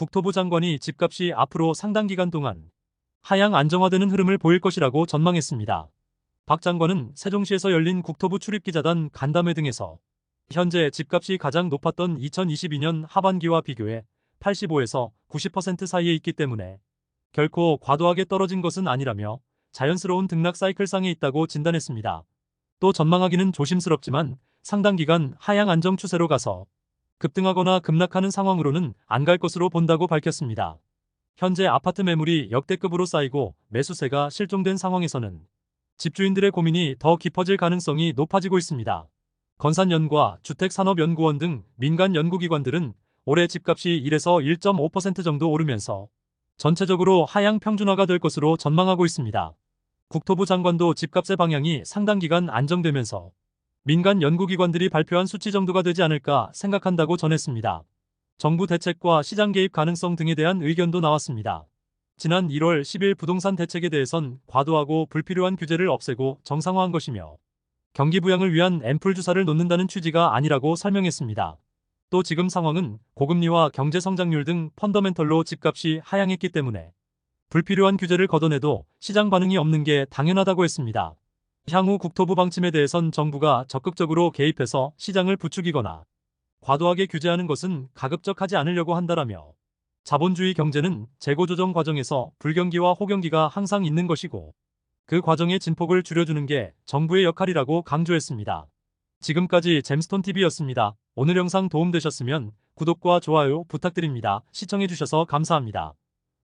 국토부 장관이 집값이 앞으로 상당 기간 동안 하향 안정화되는 흐름을 보일 것이라고 전망했습니다. 박 장관은 세종시에서 열린 국토부 출입기자단 간담회 등에서 현재 집값이 가장 높았던 2022년 하반기와 비교해 85에서 90% 사이에 있기 때문에 결코 과도하게 떨어진 것은 아니라며 자연스러운 등락 사이클상에 있다고 진단했습니다. 또 전망하기는 조심스럽지만 상당 기간 하향 안정 추세로 가서 급등하거나 급락하는 상황으로는 안 갈 것으로 본다고 밝혔습니다. 현재 아파트 매물이 역대급으로 쌓이고 매수세가 실종된 상황에서는 집주인들의 고민이 더 깊어질 가능성이 높아지고 있습니다. 건산연과 주택산업연구원 등 민간 연구기관들은 올해 집값이 1에서 1.5% 정도 오르면서 전체적으로 하향 평준화가 될 것으로 전망하고 있습니다. 국토부 장관도 집값의 방향이 상당 기간 안정되면서 민간 연구기관들이 발표한 수치 정도가 되지 않을까 생각한다고 전했습니다. 정부 대책과 시장 개입 가능성 등에 대한 의견도 나왔습니다. 지난 1월 10일 부동산 대책에 대해선 과도하고 불필요한 규제를 없애고 정상화한 것이며 경기 부양을 위한 앰플 주사를 놓는다는 취지가 아니라고 설명했습니다. 또 지금 상황은 고금리와 경제 성장률 등 펀더멘털로 집값이 하향했기 때문에 불필요한 규제를 걷어내도 시장 반응이 없는 게 당연하다고 했습니다. 향후 국토부 방침에 대해선 정부가 적극적으로 개입해서 시장을 부추기거나 과도하게 규제하는 것은 가급적하지 않으려고 한다라며 자본주의 경제는 재고 조정 과정에서 불경기와 호경기가 항상 있는 것이고 그 과정의 진폭을 줄여주는 게 정부의 역할이라고 강조했습니다. 지금까지 잼스톤TV였습니다. 오늘 영상 도움되셨으면 구독과 좋아요 부탁드립니다. 시청해주셔서 감사합니다.